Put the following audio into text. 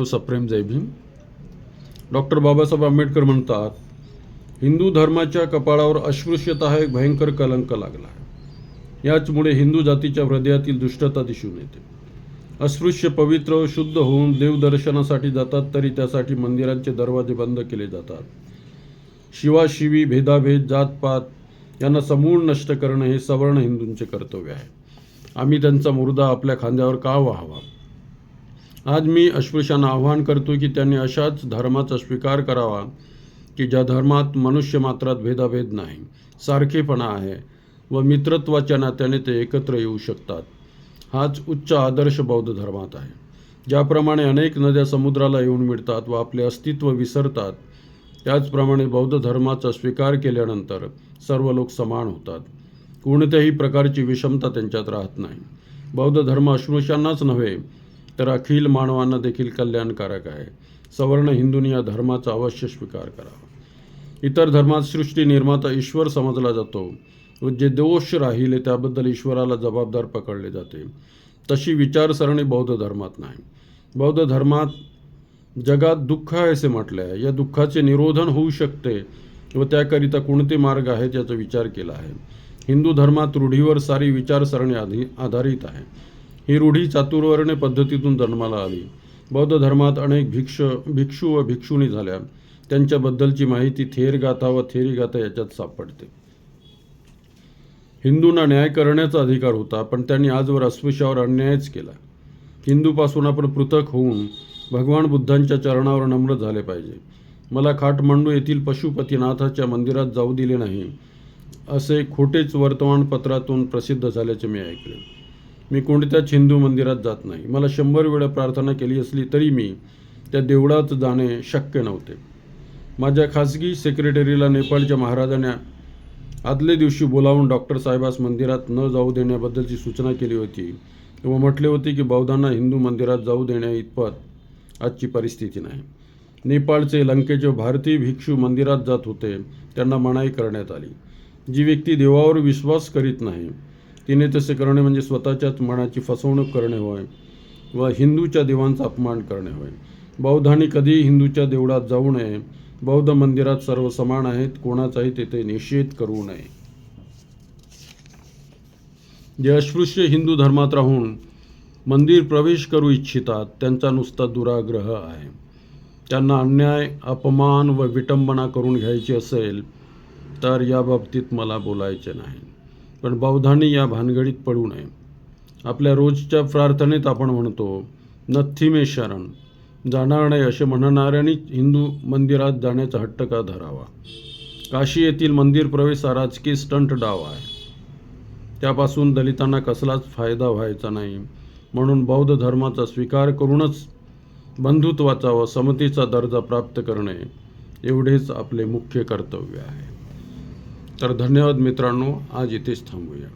मित्रांनो सप्रेम जय भीम. डॉक्टर बाबासाहेब आंबेडकर म्हणतात हिंदू धर्माच्या कपाळावर अस्पृश्यता हा एक भयंकर कलंक लागला आहे. याचमुळे हिंदू जातीच्या हृदयातील दुष्टता दिसून येते. अस्पृश्य पवित्र शुद्ध होऊन देवदर्शनासाठी जातात तरी त्यासाठी मंदिरांचे दरवाजे बंद केले जातात. शिवाशिवी भेदाभेद जातपात यांना समूळ नष्ट करणं हे सवर्ण हिंदूंचे कर्तव्य आहे. आम्ही त्यांचा मुर्दा आपल्या खांद्यावर का व्हावा? आज मी अस्पृश्यांना आवाहन करतो की त्यांनी अशाच धर्माचा स्वीकार करावा की ज्या धर्मात मनुष्य मात्रात भेदाभेद नाही सारखेपणा आहे व मित्रत्वाच्या नात्याने ते एकत्र येऊ शकतात. हाच उच्च आदर्श बौद्ध धर्मात आहे. ज्याप्रमाणे अनेक नद्या समुद्राला येऊन मिळतात व आपले अस्तित्व विसरतात त्याचप्रमाणे बौद्ध धर्माचा स्वीकार केल्यानंतर सर्व लोक समान होतात. कोणत्याही प्रकारची विषमता त्यांच्यात राहत नाही. बौद्ध धर्म अस्पृश्यांनाच नव्हे तर अखिल मानवांना देखील कल्याणकारक आहे. सवर्ण हिंदूंनी या धर्माचा अवश्य स्वीकार करावा. इतर धर्मात सृष्टी निर्माता ईश्वर समजला जातो. व जे दोष राहिले त्याबद्दल ईश्वराला जबाबदार पकडले जाते. तशी विचारसरणी बौद्ध धर्मात नाही. बौद्ध धर्मात जगात दुःख आहे असे म्हटले आहे. या दुःखाचे निरोधन होऊ शकते व त्याकरिता कोणते मार्ग आहेत याचा विचार केला आहे. हिंदू धर्मात रूढीवर सारी विचारसरणी आधी आधारित आहे. ही रूढी चातुर्वर्ण्य पद्धतीतून जन्माला आली. बौद्ध धर्मात अनेक भिक्ष भिक्षू व भिक्षुणी झाल्या. त्यांच्याबद्दलची माहिती थेरगाथा व थेरीगाथा याच्यात सापडते. हिंदूंना न्याय करण्याचा अधिकार होता पण त्यांनी आजवर अस्पृश्यावर अन्यायच केला. हिंदूपासून आपण पृथक होऊन भगवान बुद्धांच्या चरणावर नम्र झाले पाहिजे. मला खाटमांडू येथील पशुपतीनाथाच्या मंदिरात जाऊ दिले नाही असे खोटेच वर्तमानपत्रातून प्रसिद्ध झाल्याचे मी ऐकले. मी कोणत्याच हिंदू मंदिरात जात नाही. मला शंभर वेळा प्रार्थना केली असली तरी मी त्या देवळात जाणे शक्य नव्हते. माझ्या खासगी सेक्रेटरीला नेपाळच्या महाराजांना आदल्या दिवशी बोलावून डॉक्टर साहेबास मंदिरात न जाऊ देण्याबद्दलची सूचना केली होती व म्हटले होते की बौद्धांना हिंदू मंदिरात जाऊ देण्या इतपत आजची परिस्थिती नाही. नेपाळचे लंकेचे भारतीय भिक्षू मंदिरात जात होते. त्यांना मनाई करण्यात आली. जी व्यक्ती देवावर विश्वास करीत नाही तिने तसे करणे म्हणजे स्वतःच्याच मनाची फसवणूक करणे होय व हिंदूच्या देवांचा अपमान करणे होय. बौद्धांनी कधीही हिंदूच्या देवळात जाऊ नये. बौद्ध मंदिरात सर्व समान आहेत कोणाचाही तेथे निषेध करू नये. जे अस्पृश्य हिंदू धर्मात राहून मंदिर प्रवेश करू इच्छितात त्यांचा नुसता दुराग्रह आहे. त्यांना अन्याय अपमान व विटंबना करून घ्यायची असेल तर या बाबतीत मला बोलायचे नाही. पण बौद्धांनी या भानगडीत पडू नये. आपल्या रोजच्या प्रार्थनेत आपण म्हणतो नथी मे शरण. जाणार नाही असे म्हणणाऱ्यांनी हिंदू मंदिरात जाण्याचा हट्ट का धरावा. काशी येथील मंदिर प्रवेश हा राजकीय स्टंट डाव आहे. त्यापासून दलितांना कसलाच फायदा व्हायचा नाही. म्हणून बौद्ध धर्माचा स्वीकार करूनच बंधुत्वाचा व समतेचा दर्जा प्राप्त करणे एवढेच आपले मुख्य कर्तव्य आहे. तर धन्यवाद मित्रांनो आज इथेच थांबूया.